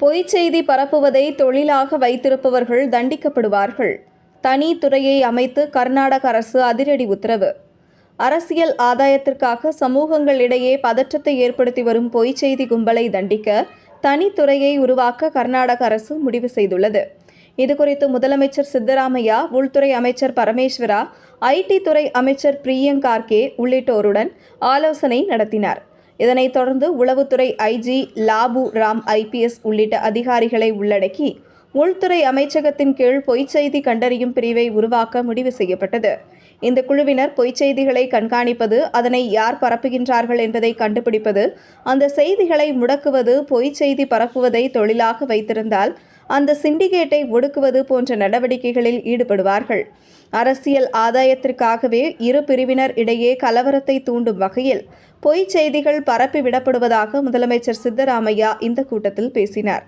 பொய்ச் செய்தி பரப்புவதை தொழிலாக வைத்திருப்பவர்கள் தண்டிக்கப்படுவார்கள். தனி துறையை அமைத்து கர்நாடக அரசு அதிரடி உத்தரவு. அரசியல் ஆதாயத்திற்காக சமூகங்களிடையே பதற்றத்தை ஏற்படுத்தி வரும் பொய்ச் செய்தி கும்பலை தண்டிக்க தனித்துறையை உருவாக்க கர்நாடக அரசு முடிவு செய்துள்ளது. இதுகுறித்து முதலமைச்சர் சித்தராமையா உள்துறை அமைச்சர் பரமேஸ்வரா ஐடி துறை அமைச்சர் பிரியங்கார்கே உள்ளிட்டோருடன் ஆலோசனை நடத்தினார். இதனைத் தொடர்ந்து உளவுத்துறை ஐஜி லாபு ராம் ஐபிஎஸ் உள்ளிட்ட அதிகாரிகளை உள்ளடக்கி உள்துறை அமைச்சகத்தின் கீழ் பொய்ச்செய்தி கண்டறியும் பிரிவை உருவாக்க முடிவு செய்யப்பட்டது. இந்த குழுவினர் பொய்ச்செய்திகளை கண்காணிப்பது அதனை யார் பரப்புகின்றார்கள் என்பதை கண்டுபிடிப்பது அந்த செய்திகளை முடக்குவது பொய்ச்செய்தி பரப்புவதை தொழிலாக வைத்திருந்தால் அந்த சிண்டிகேட்டை ஒடுக்குவது போன்ற நடவடிக்கைகளில் ஈடுபடுவார்கள். அரசியல் ஆதாயத்திற்காகவே இரு பிரிவினர் இடையே கலவரத்தை தூண்டும் வகையில் பொய்ச் செய்திகள் பரப்பி விடப்படுவதாக முதலமைச்சர் சித்தராமையா இந்த கூட்டத்தில் பேசினார்.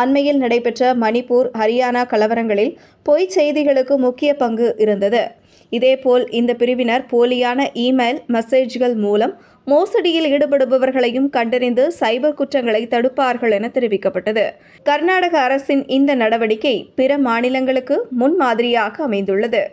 அண்மையில் நடைபெற்ற மணிப்பூர் ஹரியானா கலவரங்களில் பொய்ச் செய்திகளுக்கு முக்கிய பங்கு இருந்தது. இதேபோல் இந்த பிரிவினர் போலியான இமெயில் மெசேஜ்கள் மூலம் மோசடியில் ஈடுபடுபவர்களையும் கண்டறிந்து சைபர் குற்றங்களை தடுப்பார்கள் என தெரிவிக்கப்பட்டது. கர்நாடக அரசின் இந்த நடவடிக்கை பிற மாநிலங்களுக்கு முன்மாதிரியாக அமைந்துள்ளது.